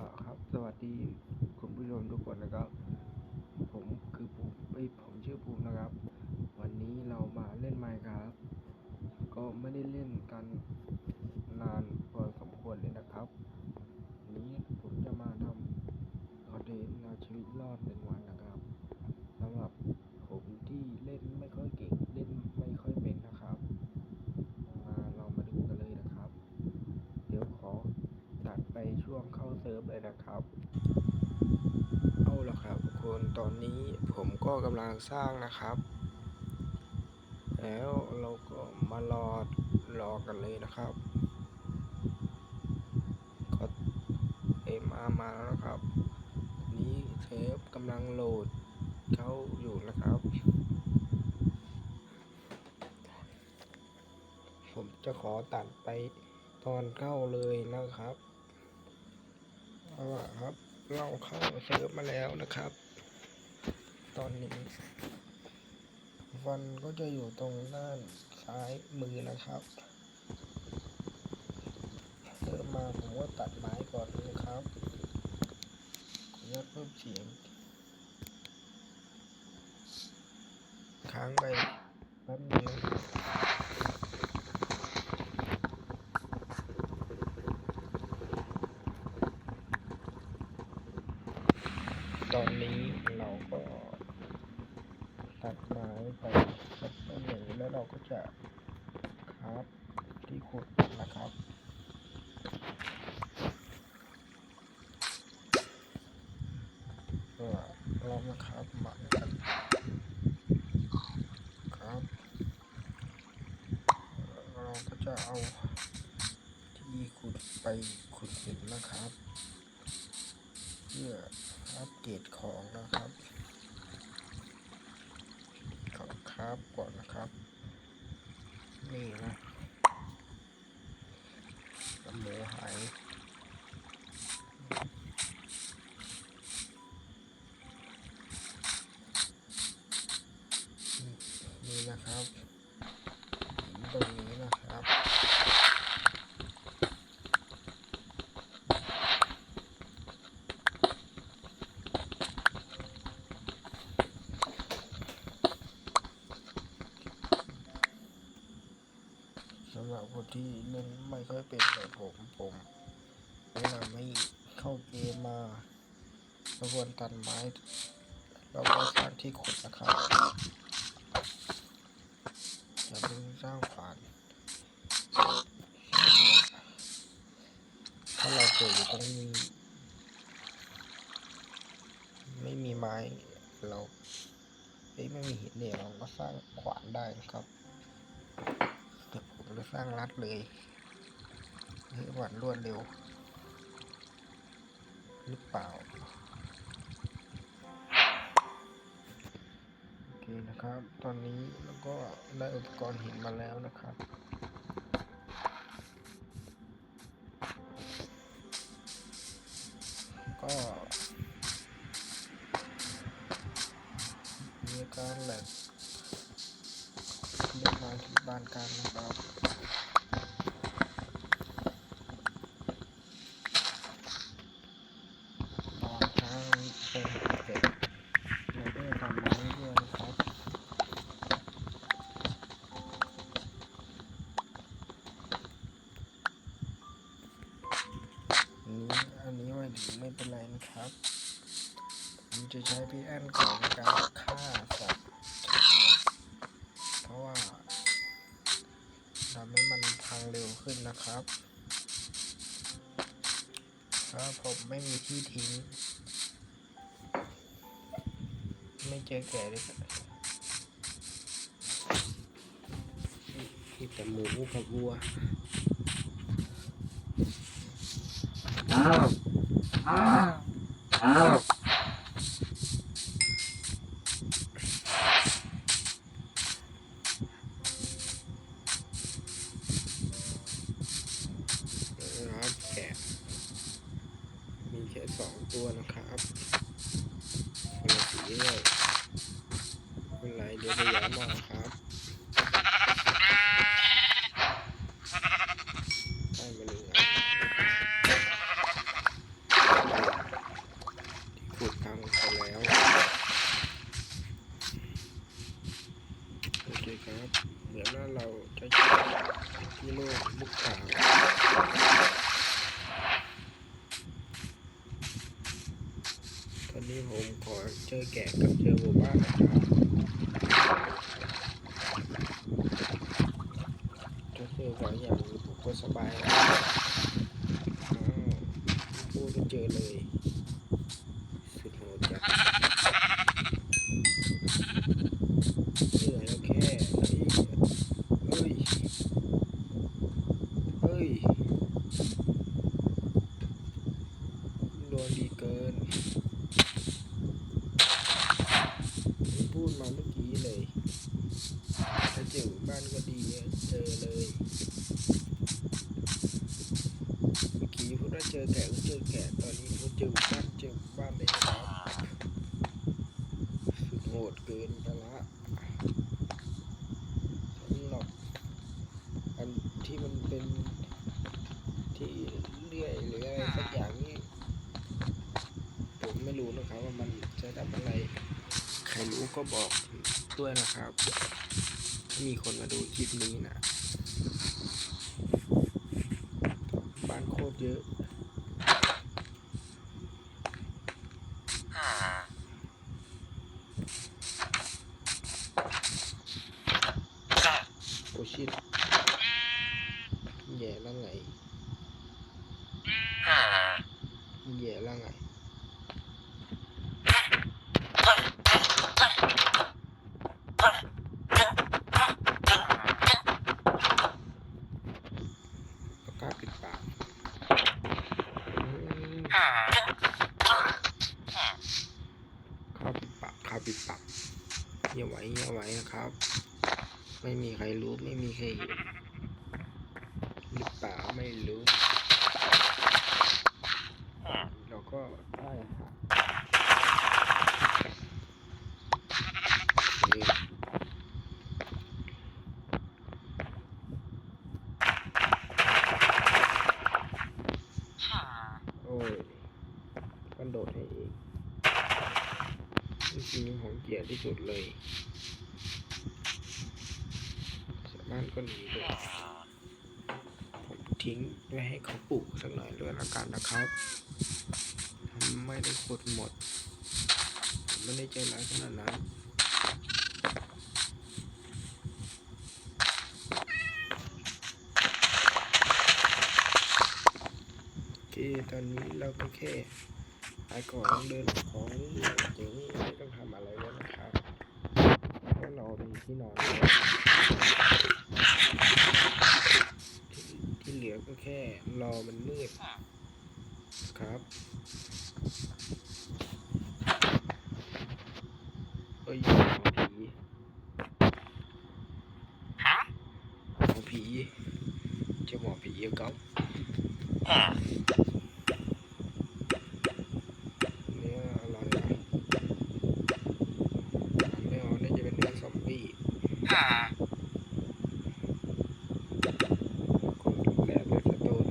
ล่ะครับ สวัสดีคุณผู้ชมทุกคนนะครับ ผมคือภูมิเอ้ยผมชื่อภูมินะครับ วันนี้เรามาเล่นไมค์ครับ ก็ไม่ได้เล่นกันนานพอสมควรเลยนะครับวันนี้ผมจะมาทำคอนเทนต์เอาชีวิตรอดเป็นวันนะครับสำหรับผมที่เล่นไม่ค่อยเก่งเล่นไม่ค่อยเป็นนะครับ มาเรามาดูกันเลยนะครับ เดี๋ยวขอตัดไปช่วง เลยนะครับ เอาละครับทุกคนตอนนี้ผมก็กำลังสร้างนะครับ แล้วเราก็มารอรอกันเลยนะครับก็เอ็มอามาแล้วนะครับ นี้เทปกำลังโหลดเข้าอยู่นะครับผมจะขอตัดไปตอนเข้าเลยนะครับ เอาละครับ เราเข้าเซิร์ฟมาแล้วนะครับ ตอนนี้ วันก็จะอยู่ตรงด้านซ้ายมือนะครับเริ่มมาผมก็ตัดไม้ก่อนเลยครับขออนุญาตเพิ่มเสียง ค้างไปแป๊บนึงตอนนี้เราก็ตัดไม้ไปสักต้นหนึ่งแล้วเราก็ จะครับที่ขุดนะครับเพื่อเรานะครับหมักกันครับเราก็จะเอาที่ขุดไปขุดหินนะครับ เพื่ออัปเกรดของนะครับขอครับก่อนนะครับ นี่นะหมูหายนี่นี่นะครับหินตรงนี้นะครับ สำหรับคน ที่เล่นไม่ค่อยเป็นแบบผมผมแนะนำให้เข้าเกมมาระวนตัดไม้แล้วก็สร้างที่ขุดนะครับอย่าเพิ่งสร้างฝานถ้าเราเกิดอยู่ตรงนี้ ไม่มีไม้เราเอ้ไม่มีหินเนี่ยเราก็สร้างขวานได้นะครับ เดี๋ยวผมจะสร้งรัดเลยให้หวานรวดเร็ว หรือเปล่า โอเคนะครับ ตอนนี้เราก็ได้อุปกรณ์หินมาแล้วนะครับก็มีอการแหลกเดินมาที่บ้านกลางนะครับตอนเช้าเป็นเสร็จเราก็จะทำมาเรื่อยๆนะครับอันนี้อันนี้ไม่ถึงไม่เป็ นไรนะครับผมจะใช้พี่แอนก่อนในการฆ่าสัตว์เพราะว่าทำให้มันพังเร็วขึ้นนะครับถ้าผมไม่มีที่ทิ้ง ไม่เจอแก่เลยที่แต่หมูกับวัวอ้าวอ้าวอ้าว Oh. แกะกับเจอหมู่บ้านนะครับก็คือขออย่างผมก็สบายแล้วอ้าวพูดก็เจอเลย สุดโหดจัดเหนื่อยแล้วแค่เฮ้ยเฮ้ยโดนดีเกินไม่พูดมาเมื่อกี้เลย ถ้าเจอบ้านก็ดีอะเจอเลย เมื่อกี้พูดว่าเจอแกะก็เจอแกะตอนนี้พูดเจอบ้านเจอบ้านเลยครับสุ ดโหดเกินไปละสำหรับอันที่มันเป็นที่เลื่อยหรืออะไรสักอย่างนี่ผมไม่รู้นะครับว่ามันจะทำอะไร ใครรู้ก็บอกด้วยนะครับ ถ้ามีคนมาดูคลิปนี้นะ บ้านโคตรเยอะ โอชิตแย่แล้วไงแย่แล้วไง ปากกาปิดปากอืมข้าวปิดปากข้าวปิดปากอย่าไหวอย่าไหวนะครับ ไม่มีใครรู้ไม่มีใครเห็นหรือเปล่าไม่รู้เราก็ได้ค่ะโอ้ยกันโดดให้อีกนี่คือของเกียรติที่สุดเลย สามารถก็หนีด้วยผมทิ้งไว้ให้เขาปลูกสักหน่อยด้วยละกันนะครับ ไม่ได้ขุดหมด ผมไม่ได้ใจร้ายขนาดนั้นคตอนนี้เราก็แค่ขายของเดินของอยๆอย่างนี้ไม่ต้องทำอะไรแล้วนะครับเพราะเรามีที่นอนแล้วที่ที่ เหลือก็แค่รอมันมืดครับเอ้ยหมอผีหมอผีเจ้าหมอผีอะครับเนื้ออะไรอะไม่เอาน่าจะเป็นเนื้อซอมบี้คนแหลมเลยสโตน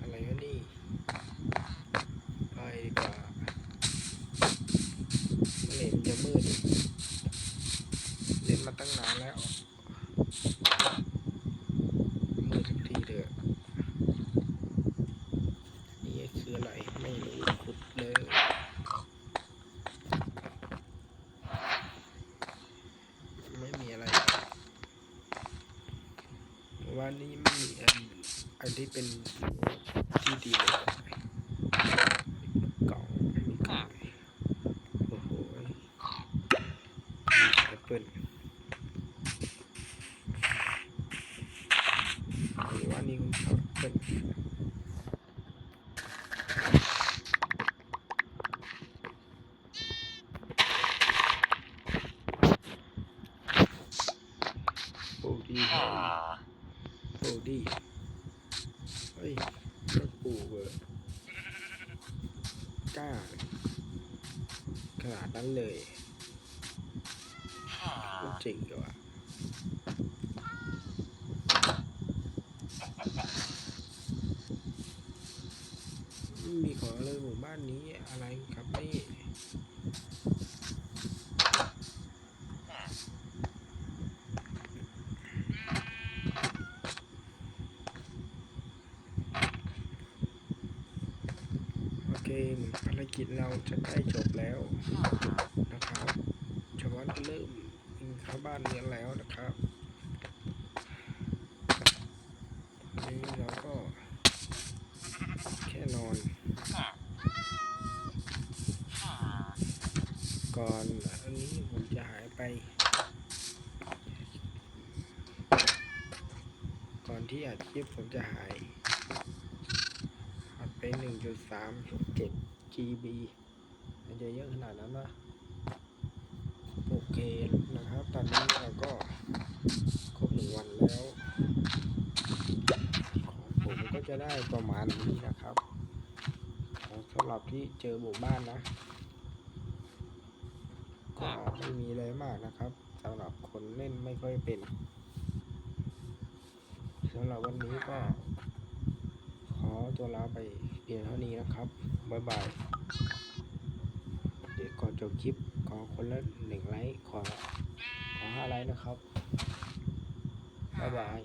อะไรวะนี่ไปดีกว่าเมื่อไหร่มันจะมืดอีกเล่นมาตั้งนานแล้ว มือสักทีเถอะนี่คืออะไร ไม่รู้ขุดเลย ไม่มีอะไรวันนี้ไม่มีอันอัน ที่เป็นที่ดีเลยกล่องมีกล่องโอ้โหมีแอปเปิ้ลหรือว่านี่คุณชอบเป็นโอ้ดีโอ้ดี เฮ้ยรถปูเวอร์กล้าขนาดนั้นเลยจริงเหรอวะมีของอะไรหมู่บ้านนี้อะไรครับนี่ องภาร กิจเราจะใกล้จบแล้วนะครับชาวบ้านก็เริ่มเข้าบ้านเรือนแล้วนะครับตอนนี้เราก็แค่นอน ก่อนอันนี้ผมจะหายไป ก่อนที่อัดคลิปผมจะหายอัดไป1.37 GB มันจะเยอะขนาดนั้นวะโอเคนะครับ ตอนนี้เราก็ครบหนึ่งวันแล้วของผมก็จะได้ประมาณนี้นะครับสำหรับที่เจอหมู่บ้านนะก็ไม่มีอะไรมากนะครับสำหรับคนเล่นไม่ค่อยเป็นสำหรับวันนี้ก็ ขอตัวลาไปเพียงเท่านี้นะครับ บ๊ายบาย เดี๋ยวก่อนจบคลิปขอคนละหนึ่งไลค์ขอขอห้าไลค์นะครับ บ๊ายบาย